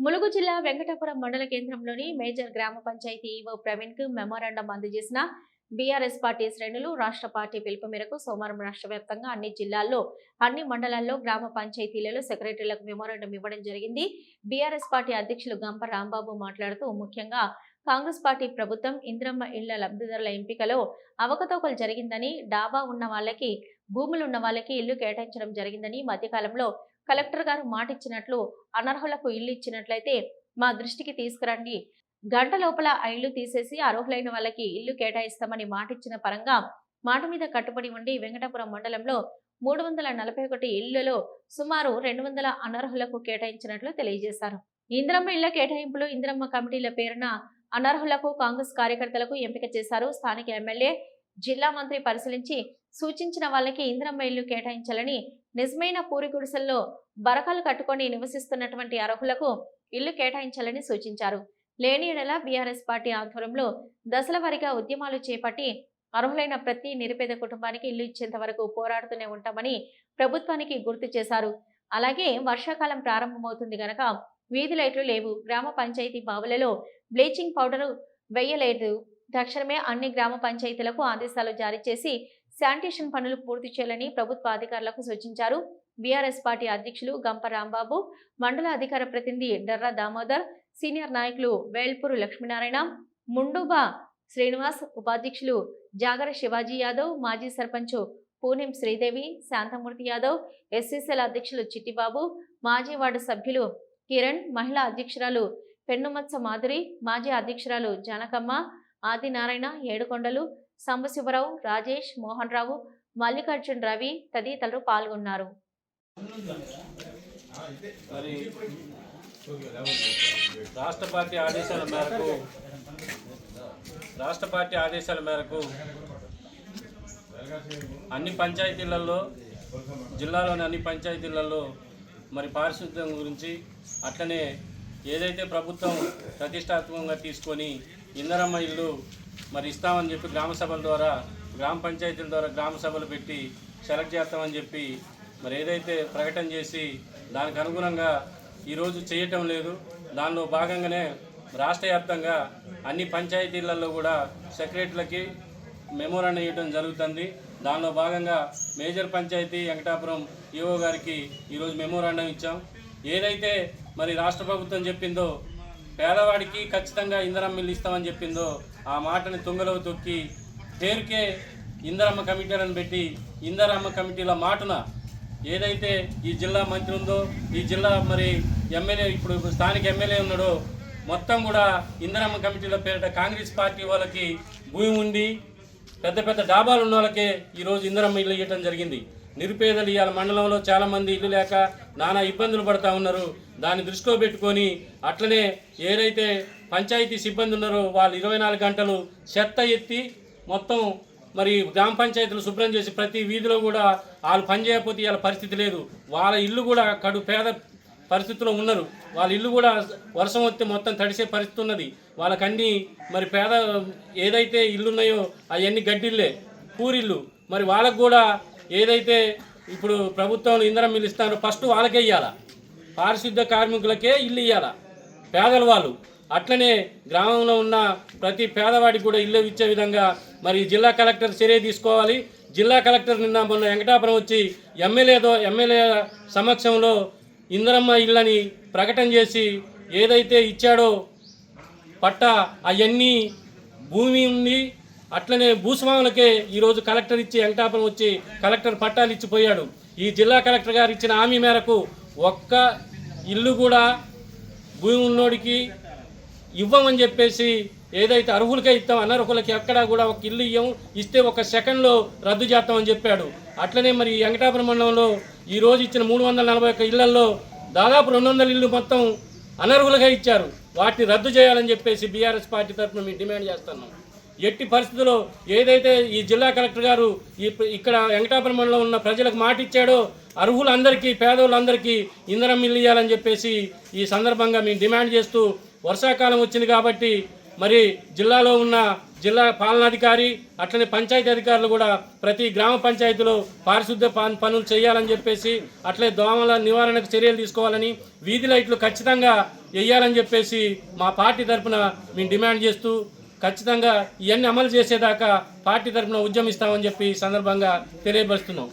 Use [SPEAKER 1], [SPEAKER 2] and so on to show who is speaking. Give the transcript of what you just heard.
[SPEAKER 1] ములుగు జిల్లా వెంకటాపురం మండల కేంద్రంలోని మేజర్ గ్రామ పంచాయతీ ఈవో ప్రవీణ్కు మెమోరాండం అందజేసిన బీఆర్ఎస్ పార్టీ శ్రేణులు రాష్ట్ర పార్టీ పిలుపు మేరకు సోమవారం రాష్ట్ర వ్యాప్తంగా అన్ని జిల్లాల్లో అన్ని మండలాల్లో గ్రామ పంచాయతీలలో సెక్రటరీలకు మెమోరాండం ఇవ్వడం జరిగింది. బీఆర్ఎస్ పార్టీ అధ్యక్షులు గంప రాంబాబు మాట్లాడుతూ ముఖ్యంగా కాంగ్రెస్ పార్టీ ప్రభుత్వం ఇంద్రమ్మ ఇళ్ళ లబ్ధిదారుల ఎంపికలో అవకతవకలు జరిగిందని డాబా ఉన్న వాళ్ళకి భూములు ఉన్న వాళ్ళకి ఇల్లు కేటాయించడం జరిగిందని మధ్యకాలంలో కలెక్టర్ గారు మాట ఇచ్చినట్లు అనర్హులకు ఇల్లు ఇచ్చినట్లయితే మా దృష్టికి తీసుకురండి. గంట లోపల ఆ ఇల్లు తీసేసి అర్హులైన వాళ్ళకి ఇల్లు కేటాయిస్తామని మాట ఇచ్చిన పరంగా మాట మీద కట్టుబడి ఉండి వెంకటాపురం మండలంలో మూడు వందల నలభై ఒకటి ఇళ్ళలో సుమారు రెండు వందల అనర్హులకు కేటాయించినట్లు తెలియజేశారు. ఇంద్రమ్మ ఇళ్ళ కేటాయింపులు ఇంద్రమ్మ కమిటీల పేరున అనర్హులకు కాంగ్రెస్ కార్యకర్తలకు ఎంపిక చేశారు. స్థానిక ఎమ్మెల్యే జిల్లా మంత్రి పరిశీలించి సూచించిన వాళ్ళకి ఇంద్రమ్మ ఇల్లు కేటాయించాలని నిజమైన పూరి గుడిసెల్లో బరకలు కట్టుకొని నివసిస్తున్నటువంటి అర్హులకు ఇల్లు కేటాయించాలని సూచించారు. లేని ఎడల బీఆర్ఎస్ పార్టీ ఆధ్వర్యంలో దశల వారీగా ఉద్యమాలు చేపట్టి అర్హులైన ప్రతి నిరుపేద కుటుంబానికి ఇల్లు ఇచ్చేంత వరకు పోరాడుతూనే ఉంటామని ప్రభుత్వానికి గుర్తు చేశారు. అలాగే వర్షాకాలం ప్రారంభమవుతుంది గనక వీధి లైట్లు లేవు. గ్రామ పంచాయతీ బావులలో బ్లీచింగ్ పౌడరు వేయలేదు. తక్షణమే అన్ని గ్రామ పంచాయతీలకు ఆదేశాలు జారీ చేసి శానిటేషన్ పనులు పూర్తి చేయాలని ప్రభుత్వ అధికారులకు సూచించారు. బీఆర్ఎస్ పార్టీ అధ్యక్షులు గంప రాంబాబు మండల అధికార ప్రతినిధి డర్రా దామోదర్ సీనియర్ నాయకులు వేల్పూరు లక్ష్మీనారాయణ ముండుబా శ్రీనివాస్ ఉపాధ్యక్షులు జాగర శివాజీ యాదవ్ మాజీ సర్పంచ్ పూనెం శ్రీదేవి శాంతమూర్తి యాదవ్ ఎస్సీసీల అధ్యక్షులు చిట్టిబాబు మాజీ వార్డు సభ్యులు కిరణ్ మహిళా అధ్యక్షురాలు పెన్నుమత్స మాధురి మాజీ అధ్యక్షురాలు జానకమ్మ ఆదినారాయణ ఏడుకొండలు సంబశివరావు రాజేష్ మోహన్ రావు మల్లికార్జున్ రవి తదితరులు పాల్గొన్నారు.
[SPEAKER 2] రాష్ట్ర పార్టీ ఆదేశాల మేరకు రాష్ట్ర పార్టీ ఆదేశాల మేరకు అన్ని పంచాయతీలలో జిల్లాలోని అన్ని పంచాయతీలలో మరి పారిశుద్ధ్యం గురించి అట్లనే ఏదైతే ప్రభుత్వం ప్రతిష్టాత్మకంగా తీసుకొని ఇందరమ్మ ఇల్లు మరి ఇస్తామని చెప్పి గ్రామ సభల ద్వారా గ్రామ పంచాయతీల ద్వారా గ్రామ సభలు పెట్టి సెలెక్ట్ చేస్తామని చెప్పి మరి ఏదైతే ప్రకటన చేసి దానికి అనుగుణంగా ఈరోజు చేయటం లేదు. దానిలో భాగంగానే రాష్ట్ర వ్యాప్తంగా అన్ని పంచాయతీలలో కూడా సెక్రటరీలకి మెమోరాండం ఇవ్వడం జరుగుతుంది. దానిలో భాగంగా మేజర్ పంచాయతీ వెంకటాపురం ఈఓ గారికి ఈరోజు మెమోరాండం ఇచ్చాం. ఏదైతే మరి రాష్ట్ర ప్రభుత్వం చెప్పిందో పేదవాడికి ఖచ్చితంగా ఇందరమ్మ ఇల్లు ఇస్తామని చెప్పిందో ఆ మాటని తుంగలో తొక్కి పేరుకే ఇందరమ్మ కమిటీలను పెట్టి ఇందరమ్మ కమిటీల మాటన ఏదైతే ఈ జిల్లా మంత్రి ఉందో ఈ జిల్లా మరి ఎమ్మెల్యే ఇప్పుడు స్థానిక ఎమ్మెల్యే ఉన్నాడో మొత్తం కూడా ఇందరమ్మ కమిటీల పేరిట కాంగ్రెస్ పార్టీ వాళ్ళకి భూమి ఉండి పెద్ద పెద్ద డాబాలు ఉన్న వాళ్ళకే ఈరోజు ఇందరమ్మ ఇల్లు ఇవ్వటం జరిగింది. నిరుపేదలు ఇవాళ మండలంలో చాలామంది ఇల్లు లేక నానా ఇబ్బందులు పడతా ఉన్నారు. దాన్ని దృష్టిలో పెట్టుకొని అట్లనే ఏదైతే పంచాయతీ సిబ్బంది ఉన్నారో వాళ్ళు ఇరవై నాలుగు గంటలు చెత్త ఎత్తి మొత్తం మరి గ్రామ పంచాయతీలు శుభ్రం చేసి ప్రతి వీధిలో కూడా వాళ్ళు పని చేయకపోతే పరిస్థితి లేదు. వాళ్ళ ఇల్లు కూడా కడు పేద పరిస్థితిలో ఉన్నారు. వాళ్ళ ఇల్లు కూడా వర్షం వస్తే మొత్తం తడిసే పరిస్థితి ఉన్నది. వాళ్ళకన్నీ మరి పేద ఏదైతే ఇల్లు ఉన్నాయో అవన్నీ గడ్డిల్లే పూరిల్లు. మరి వాళ్ళకు కూడా ఏదైతే ఇప్పుడు ప్రభుత్వం ఇంధనం ఇల్లు ఇస్తారో ఫస్ట్ వాళ్ళకే ఇవ్వాలా పారిశుద్ధ కార్మికులకే ఇల్లు ఇవ్వాలా పేదల వాళ్ళు. అట్లనే గ్రామంలో ఉన్న ప్రతి పేదవాడికి కూడా ఇల్లు ఇచ్చే విధంగా మరి జిల్లా కలెక్టర్ చర్య తీసుకోవాలి. జిల్లా కలెక్టర్ నిన్న మొన్న వెంకటాపురం వచ్చి ఎమ్మెల్యేతో ఎమ్మెల్యే సమక్షంలో ఇందరమ్మ ఇళ్ళని ప్రకటన చేసి ఏదైతే ఇచ్చాడో పట్ట అవన్నీ భూమి ఉంది. అట్లనే భూస్వాములకే ఈరోజు కలెక్టర్ ఇచ్చి వెంకటాపురం వచ్చి కలెక్టర్ పట్టాలు ఇచ్చిపోయాడు ఈ జిల్లా కలెక్టర్ గారు ఇచ్చిన హామీ మేరకు ఒక్క ఇల్లు కూడా భూమి ఉన్నోడికి ఇవ్వమని చెప్పేసి ఏదైతే అర్హులకే ఇస్తాం అనర్హులకి ఎక్కడా కూడా ఒక ఇల్లు ఇవ్వం ఇస్తే ఒక సెకండ్లో రద్దు చేస్తామని చెప్పాడు. అట్లనే మరి వెంకటాపురం మండలంలో ఈరోజు ఇచ్చిన మూడు వందల నలభై ఒక్క ఇళ్ళలో దాదాపు రెండు వందల ఇల్లు మొత్తం అనర్హులుగా ఇచ్చారు. వాటిని రద్దు చేయాలని చెప్పేసి బీఆర్ఎస్ పార్టీ తరఫున మేము డిమాండ్ చేస్తున్నాం. ఎట్టి పరిస్థితుల్లో ఏదైతే ఈ జిల్లా కలెక్టర్ గారు ఇక్కడ వెంకటాపురం మండలంలో ఉన్న ప్రజలకు మాట ఇచ్చాడో అర్హులందరికీ పేదోళ్ళందరికీ ఇంధనం ఇల్లు ఇవ్వాలని చెప్పేసి ఈ సందర్భంగా మేము డిమాండ్ చేస్తూ వర్షాకాలం వచ్చింది కాబట్టి మరి జిల్లాలో ఉన్న జిల్లా పాలనాధికారి అట్లనే పంచాయతీ అధికారులు కూడా ప్రతి గ్రామ పంచాయతీలో పారిశుద్ధ్య పనులు చేయాలని చెప్పేసి అట్లే దోమల నివారణకు చర్యలు తీసుకోవాలని వీధి లైట్లు ఖచ్చితంగా వేయాలని చెప్పేసి మా పార్టీ తరఫున మేము డిమాండ్ చేస్తూ ఖచ్చితంగా ఇవన్నీ అమలు చేసేదాకా పార్టీ తరఫున ఉద్యమిస్తామని చెప్పి సందర్భంగా తెలియపరుస్తున్నాం.